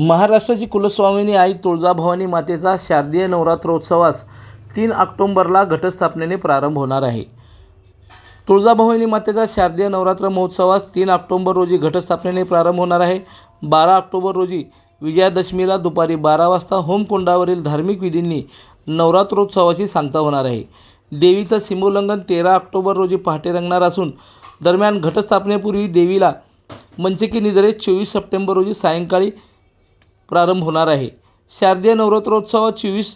महाराष्ट्राची कुलस्वामिनी आई तुळजाभवानी मातेचा शारदीय नवरात्रोत्सवास तीन ऑक्टोंबरला घटस्थापनेने प्रारंभ होणार आहे. तुळजाभवानी मातेचा शारदीय नवरात्र महोत्सवास तीन ऑक्टोंबर रोजी घटस्थापनेने प्रारंभ होणार आहे. बारा ऑक्टोबर रोजी विजयादशमीला दुपारी बारा वाजता होमकुंडावरील धार्मिक विधींनी नवरात्रोत्सवाची सांगता होणार आहे. देवीचं सीमोल्लंघन तेरा ऑक्टोबर रोजी पहाटे रंगणार असून दरम्यान घटस्थापनेपूर्वी देवीला मंचकी निद्रेत चोवीस सप्टेंबर रोजी सायंकाळी प्रारंभ होणार आहे. शारदीय नवरात्रोत्सव चोवीस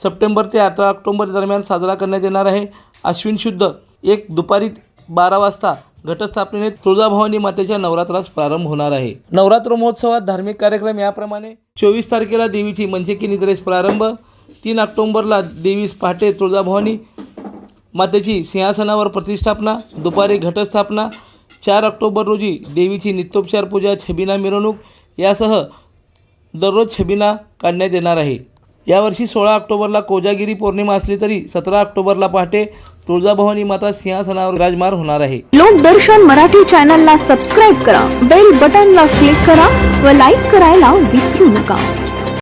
सप्टेंबर ते अठरा ऑक्टोबर दरम्यान साजरा करण्यात येणार आहे. अश्विन शुद्ध एक दुपारी बारा वाजता घटस्थापनेने तुळजाभवानी मातेच्या नवरात्रास प्रारंभ होणार आहे. नवरात्र महोत्सवात धार्मिक कार्यक्रम याप्रमाणे चोवीस तारखेला देवीची म्हणजे की निद्रेस प्रारंभ तीन ऑक्टोंबरला देवीस पहाटे तुळजाभवानी मातेची सिंहासनावर प्रतिष्ठापना दुपारी घटस्थापना चार ऑक्टोबर रोजी देवीची नित्योपचार पूजा छबिना मिरवणूक यासह दररोज छबिना काढण्यात येणार आहे. यावर्षी सोळा ऑक्टोबरला कोजागिरी पौर्णिमा असली तरी सतरा ऑक्टोबरला पहाटे तुळजाभवानी माता सिंहासनावर विराजमान होणार आहे. लोकदर्शन मराठी चॅनलला सबस्क्राईब करा बेल बटनला क्लिक करा व लाईक करायला विसरू नका.